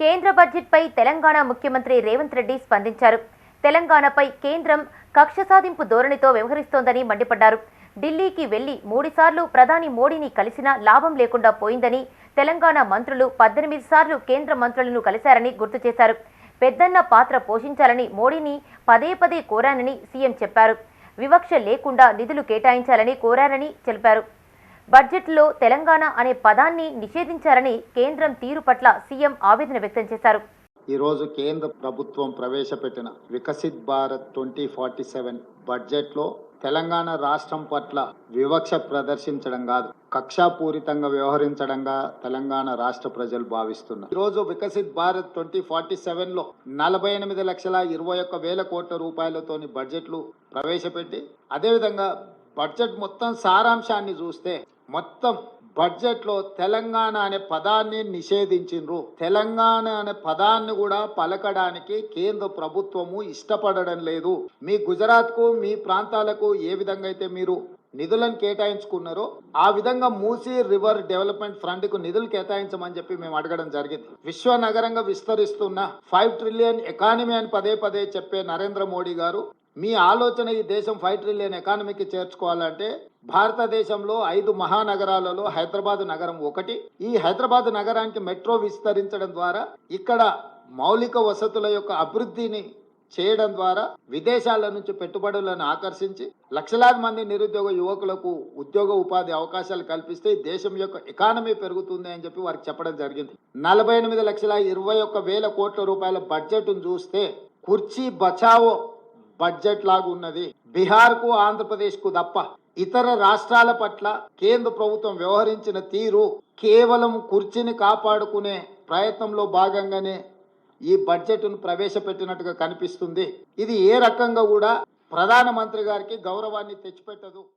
కేంద్ర బడ్జెట్పై తెలంగాణ ముఖ్యమంత్రి రేవంత్ రెడ్డి స్పందించారు. తెలంగాణపై కేంద్రం కక్ష సాధింపు ధోరణితో వ్యవహరిస్తోందని మండిపడ్డారు. ఢిల్లీకి వెళ్ళి మూడుసార్లు ప్రధాని మోడీని కలిసినా లాభం లేకుండా పోయిందని తెలంగాణ మంత్రులు పద్దెనిమిది సార్లు కేంద్ర మంత్రులను కలిశారని గుర్తు చేశారు. పెద్దన్న పాత్ర పోషించాలని మోడీని పదే పదే కోరానని సీఎం చెప్పారు. వివక్ష లేకుండా నిధులు కేటాయించాలని కోరారని తెలిపారు. బడ్జెట్లో తెలంగాణ అనే పదాన్ని నిషేధించారని కేంద్రం తీరు పట్ల సీఎం ఆవేదన వ్యక్తం చేశారు. ఈరోజు కేంద్ర ప్రభుత్వం ప్రవేశపెట్టిన Viksit Bharat twenty forty seven బడ్జెట్లో తెలంగాణ రాష్ట్రం పట్ల వివక్ష ప్రదర్శించడం కాదు కక్షాపూరితంగా వ్యవహరించడంగా తెలంగాణ రాష్ట్ర ప్రజలు భావిస్తున్నారు. ఈరోజు వికసిత్ భారత్ ట్వంటీ ఫార్టీ సెవెన్లో నలభై ఎనిమిది లక్షల ఇరవై ఒక్క వేల కోట్ల రూపాయలతోని బడ్జెట్లు ప్రవేశపెట్టి అదేవిధంగా బడ్జెట్ మొత్తం సారాంశాన్ని చూస్తే మొత్తం బడ్జెట్లో తెలంగాణ అనే పదాన్ని నిషేధించిండ్రు. తెలంగాణ అనే పదాన్ని కూడా పలకడానికి కేంద్ర ప్రభుత్వము ఇష్టపడడం లేదు. మీ గుజరాత్కు మీ ప్రాంతాలకు ఏ విధంగా అయితే మీరు నిధులను కేటాయించుకున్నారో ఆ విధంగా మూసీ రివర్ డెవలప్మెంట్ ఫండ్కు నిధులు కేటాయించమని చెప్పి మేము అడగడం జరిగింది. విశ్వ నగరంగా విస్తరిస్తున్న ఫైవ్ ట్రిలియన్ ఎకానమీ అని పదే పదే చెప్పే నరేంద్ర మోడీ గారు మీ ఆలోచన ఈ దేశం ఫైవ్ ట్రిలియన్ ఎకానమీకి చేర్చుకోవాలంటే భారతదేశంలో ఐదు మహానగరాలలో హైదరాబాద్ నగరం ఒకటి. ఈ హైదరాబాద్ నగరానికి మెట్రో విస్తరించడం ద్వారా ఇక్కడ మౌలిక వసతుల యొక్క అభివృద్ధిని చేయడం ద్వారా విదేశాల నుంచి పెట్టుబడులను ఆకర్షించి లక్షలాది మంది నిరుద్యోగ యువకులకు ఉద్యోగ ఉపాధి అవకాశాలు కల్పిస్తే దేశం యొక్క ఎకానమీ పెరుగుతుంది అని చెప్పి వారికి చెప్పడం జరిగింది. నలభై ఎనిమిది లక్షల ఇరవై ఒక్క వేల కోట్ల రూపాయల బడ్జెట్ను చూస్తే కుర్చీ బచావో బడ్జెట్ లాగా ఉన్నది. బీహార్కు ఆంధ్రప్రదేశ్కు తప్ప ఇతర రాష్ట్రాల పట్ల కేంద్ర ప్రభుత్వం వ్యవహరించిన తీరు కేవలం కుర్చీని కాపాడుకునే ప్రయత్నంలో భాగంగానే ఈ బడ్జెట్ను ప్రవేశపెట్టినట్టుగా కనిపిస్తుంది. ఇది ఏ రకంగా కూడా ప్రధానమంత్రి గారికి గౌరవాన్ని తెచ్చిపెట్టదు.